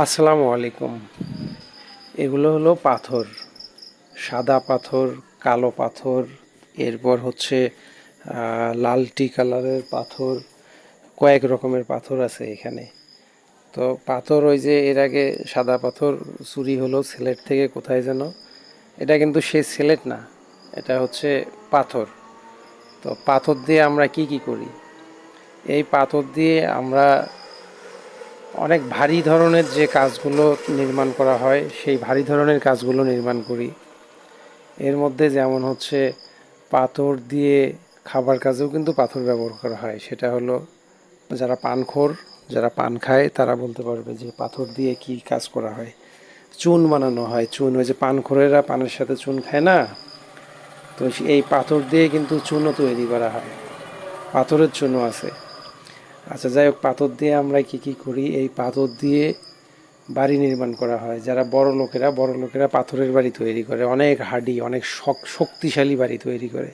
আসসালামু আলাইকুম। এগুলো হলো পাথর, সাদা পাথর, কালো পাথর, এরপর হচ্ছে লালটি কালারের পাথর, কয়েক রকমের পাথর আছে এখানে। তো পাথর ওই যে এর আগে সাদা পাথর চুরি হলো সিলেট থেকে কোথায় যেন, এটা কিন্তু সে সিলেট না, এটা হচ্ছে পাথর। তো পাথর দিয়ে আমরা কি কি করি? এই পাথর দিয়ে আমরা অনেক ভারী ধরনের যে কাজগুলো নির্মাণ করা হয়, সেই ভারী ধরনের কাজগুলো নির্মাণ করি। এর মধ্যে যেমন হচ্ছে পাথর দিয়ে খাবার কাজেও কিন্তু পাথর ব্যবহার করা হয়। সেটা হলো যারা পানখোর, যারা পান খায়, তারা বলতে পারবে যে পাথর দিয়ে কি কাজ করা হয়। চুন বানানো হয়, চুন। ওই যে পানখোরেরা পানের সাথে চুন খায় না? তো এই পাথর দিয়ে কিন্তু চুনও তৈরি করা হয়। পাথরের চুনও আছে। আচ্ছা যাই হোক পাথর দিয়ে আমরা কি কি করি? এই পাথর দিয়ে বাড়ি নির্মাণ করা হয়। যারা বড় লোকেরা বড় লোকেরা পাথরের বাড়ি তৈরি করে। অনেক হাডি, অনেক শক- শক্তিশালী বাড়ি তৈরি করে।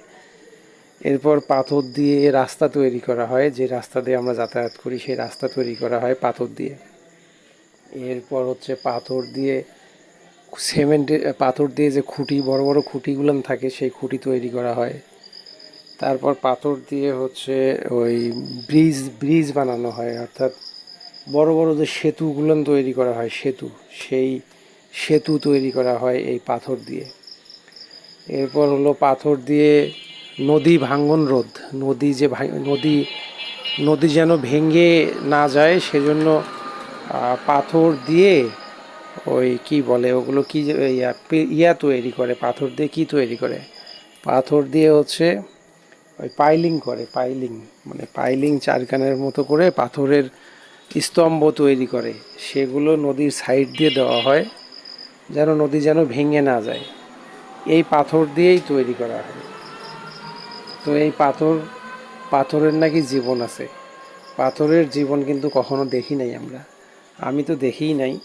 এরপর পাথর দিয়ে রাস্তা তৈরি করা হয়। যে রাস্তা দিয়ে আমরা যাতায়াত করি, সেই রাস্তা তৈরি করা হয় পাথর দিয়ে। এরপর হচ্ছে পাথর দিয়ে সিমেন্টের পাথর দিয়ে যে খুঁটি, বড় বড় খুঁটিগুলো থাকে, সেই খুঁটি তৈরি করা হয়। তারপর পাথর দিয়ে হচ্ছে ওই ব্রিজ ব্রিজ বানানো হয়, অর্থাৎ বড় বড় যে সেতুগুলো তৈরি করা হয়, সেতু, সেই সেতু তৈরি করা হয় এই পাথর দিয়ে। এরপর হলো পাথর দিয়ে নদী ভাঙ্গন রোধ, নদী যে নদী নদী যেন ভেঙে না যায়, সেজন্য পাথর দিয়ে ওই কি বলে, ওগুলো কি ইয়া তৈরি করে, পাথর দিয়ে কি তৈরি করে? পাথর দিয়ে হচ্ছে ওই পাইলিং করে, পাইলিং মানে পাইলিং চারখানের মতো করে পাথরের স্তম্ভ তৈরি করে। সেগুলো নদীর সাইড দিয়ে দেওয়া হয়, যেন নদী যেন ভেঙে না যায়। এই পাথর দিয়েই তৈরি করা হয়। তো এই পাথর, পাথরের নাকি জীবন আছে। পাথরের জীবন কিন্তু কখনো দেখি নাই আমরা। আমি তো দেখিই নাই।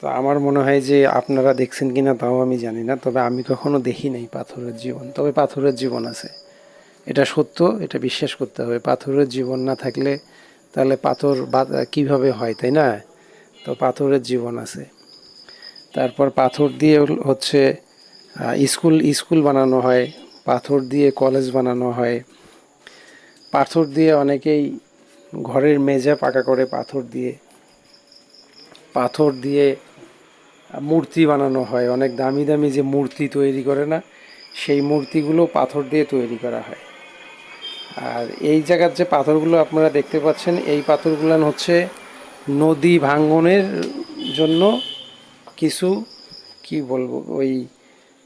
তো আমার মনে হয় যে আপনারা দেখছেন কিনা তাও আমি জানি না, তবে আমি কখনো দেখি নাই পাথরের জীবন। তবে পাথরের জীবন আছে। এটা সত্য, এটা বিশ্বাস করতে হবে। পাথরের জীবন না থাকলে তাহলে পাথর কীভাবে হয়, তাই না? তো পাথরের জীবন আছে। তারপর পাথর দিয়ে হচ্ছে স্কুল স্কুল বানানো হয়, পাথর দিয়ে কলেজ বানানো হয়। পাথর দিয়ে অনেকেই ঘরের মেজা পাকা করে পাথর দিয়ে পাথর দিয়ে মূর্তি বানানো হয়। অনেক দামি দামি যে মূর্তি তৈরি করে না, সেই মূর্তিগুলো পাথর দিয়ে তৈরি করা হয়। আর এই জায়গার যে পাথরগুলো আপনারা দেখতে পাচ্ছেন, এই পাথরগুলো হচ্ছে নদী ভাঙ্গনের জন্য কিছু, কি বলব, ওই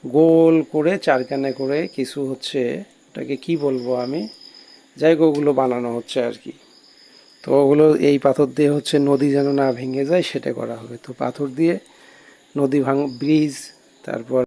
গোল করে, চারখানে করে কিছু হচ্ছে ওটাকে কি বলব আমি? যাই ওগুলো বানানো হচ্ছে আর কি। তো ওগুলো, এই পাথর দিয়ে হচ্ছে নদী যেন না ভেঙে যায়, সেটা করা হবে। তো পাথর দিয়ে নদী ভাঙ, ব্রিজ, তারপর